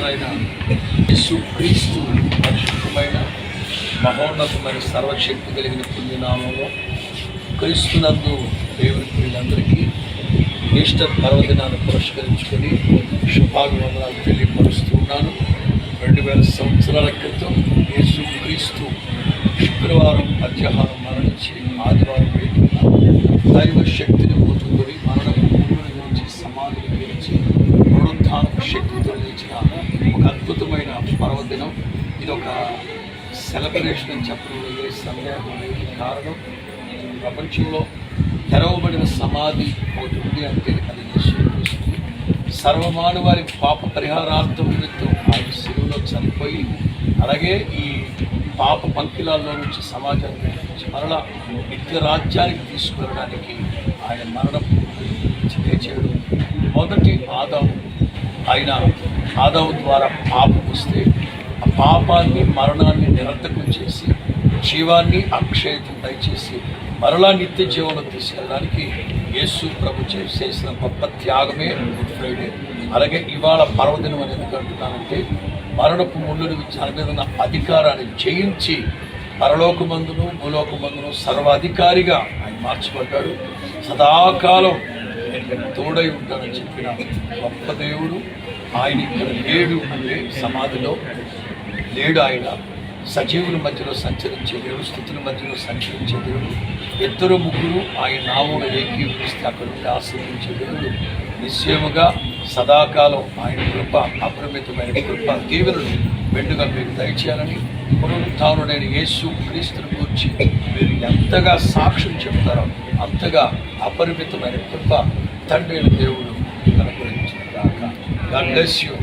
నాయన యేసు క్రీస్తు పరిశుద్ధమైన మహోన్నతమైన సర్వశక్తి కలిగిన పుణ్యనామంలో క్రీస్తునందు దేవుని ప్రియులందరికీ ఈస్టర్ పర్వదినాన్ని పురస్కరించుకొని శుభాభివందనాలు తెలియపరుస్తున్నాను రెండు వేల సంవత్సరాల క్రితం యేసు క్రీస్తు శుక్రవారం మధ్యాహ్నం మరణించి ఆదివారం వేటున ఇది ఒక సెలబ్రేషన్ అని చెప్పడంలో ఏ సందేహం లేదు కారణం. ప్రపంచంలో తెరవబడిన సమాధి ఒకటి ఉంది అంటే అది యేసుక్రీస్తు సర్వమానవారి పాప పరిహారార్థం నిమిత్తం ఆయన శిలువలో చనిపోయి అలాగే ఈ పాప పంకిలాల్లో నుంచి సమాజాన్ని నుంచి మరలా నిత్య రాజ్యానికి తీసుకువెళ్ళడానికి ఆయన మరణం చేయడం. మొదటి ఆదాము ఆయన ఆదాము ద్వారా పాపం వస్తే పాపాన్ని మరణాన్ని నిరర్థకం చేసి జీవాన్ని అక్షయతం దయచేసి మరలా నిత్య జీవనం తీసుకెళ్ళడానికి యేసు ప్రభు చేసిన గొప్ప త్యాగమే గుడ్ ఫ్రైడే. అలాగే ఇవాళ పర్వదినం అని ఎందుకు అంటున్నానంటే మరణపు ముళ్ళుని దాని మీద ఉన్న అధికారాన్ని జయించి పరలోకమందును భూలోకమందును సర్వాధికారిగా ఆయన మార్చబడ్డాడు. సదాకాలం నేను తోడై ఉంటానని చెప్పిన గొప్ప దేవుడు ఆయన ఇక్కడ లేడు అంటే సమాధిలో లేడు ఆయన సజీవుల మధ్యలో సంచరించే దేవుడు స్థుతుల మధ్యలో సంచరించే దేవుడు ఇద్దరు ముగ్గురు ఆయన నామమును ఏకీభవిస్తే అక్కడ నుండి ఆశ్రయించే దేవుడు. నిశ్చయముగా సదాకాలం ఆయన కృప అపరిమితమైన కృప దీవెనలు మెండుగా మీరు దయచేయాలని పునరుత్డైన యేసు క్రీస్తుని గురించి మీరు ఎంతగా సాక్ష్యం చెప్తారో అంతగా అపరిమితమైన కృప తండ్రి దేవుడు మన గురించి యూ